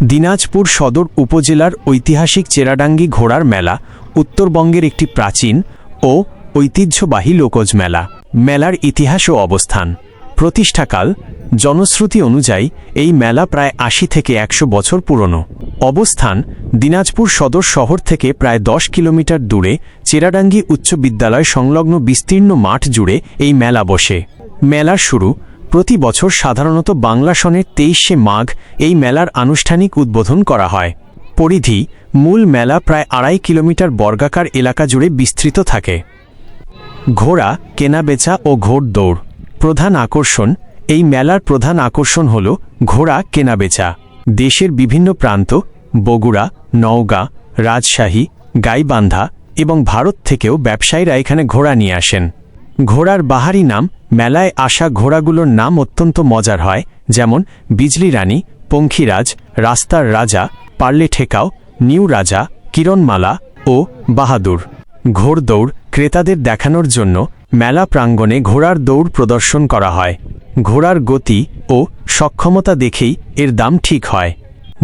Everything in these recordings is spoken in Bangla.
দিনাজপুর সদর উপজেলার ঐতিহাসিক চেরাডাঙ্গি ঘোড়ার মেলা, উত্তরবঙ্গের একটি প্রাচীন ও ঐতিহ্যবাহী লোকজ মেলা। মেলার ইতিহাস ও অবস্থান। প্রতিষ্ঠাকাল জনশ্রুতি অনুযায়ী এই মেলা প্রায় আশি থেকে একশো বছর পুরনো। অবস্থান দিনাজপুর সদর শহর থেকে প্রায় দশ কিলোমিটার দূরে চেরাডাঙ্গি উচ্চ বিদ্যালয় সংলগ্ন বিস্তীর্ণ মাঠ জুড়ে এই মেলা বসে। মেলার শুরু প্রতি বছর সাধারণত বাংলা সনের তেইশে মাঘ এই মেলার আনুষ্ঠানিক উদ্বোধন করা হয়। পরিধি, মূল মেলা প্রায় আড়াই কিলোমিটার বর্গাকার এলাকা জুড়ে বিস্তৃত থাকে। ঘোড়া, কেনাবেচা ও ঘোড় দৌড়। প্রধান আকর্ষণ, এই মেলার প্রধান আকর্ষণ হল ঘোড়া, কেনাবেচা। দেশের বিভিন্ন প্রান্ত, বগুড়া, নওগাঁ, রাজশাহী, গাইবান্ধা এবং ভারত থেকেও ব্যবসায়ীরা এখানে ঘোড়া নিয়ে আসেন। ঘোড়ার বাহারি নাম, মেলায় আসা ঘোড়াগুলোর নাম অত্যন্ত মজার হয়, যেমন বিজলি রানী, পঙ্খিরাজ, রাস্তার রাজা, পার্লে ঠেকাও, নিউ রাজা, কিরণমালা ও বাহাদুর। ঘোড়দৌড় ক্রেতাদের দেখানোর জন্য মেলা প্রাঙ্গণে ঘোড়ার দৌড় প্রদর্শন করা হয়। ঘোড়ার গতি ও সক্ষমতা দেখেই এর দাম ঠিক হয়।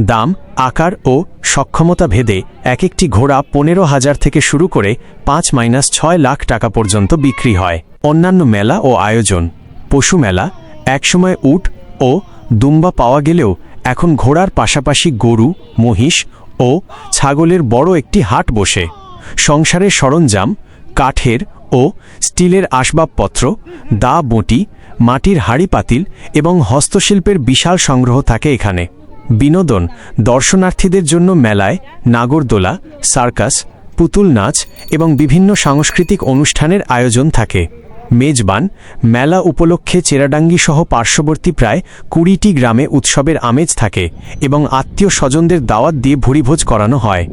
দাম, আকার ও সক্ষমতা ভেদে এক একটি ঘোড়া পনেরো হাজার থেকে শুরু করে পাঁচ মাইনাস ছয় লাখ টাকা পর্যন্ত বিক্রি হয়। অন্যান্য মেলা ও আয়োজন, পশু মেলা, একসময় উট ও দুম্বা পাওয়া গেলেও এখন ঘোড়ার পাশাপাশি গরু, মহিষ ও ছাগলের বড় একটি হাট বসে। সংসারের সরঞ্জাম, কাঠের ও স্টিলের আসবাবপত্র, দা, বঁটি, মাটির হাড়ি পাতিল এবং হস্তশিল্পের বিশাল সংগ্রহ থাকে এখানে। বিনোদন, দর্শনার্থীদের জন্য মেলায় নাগরদোলা, সার্কাস, পুতুল নাচ এবং বিভিন্ন সাংস্কৃতিক অনুষ্ঠানের আয়োজন থাকে। মেজবান, মেলা উপলক্ষে চেরাডাঙ্গি সহ পার্শ্ববর্তী প্রায় কুড়িটি গ্রামে উৎসবের আমেজ থাকে এবং আত্মীয় স্বজনদের দাওয়াত দিয়ে ভুরিভোজ করানো হয়।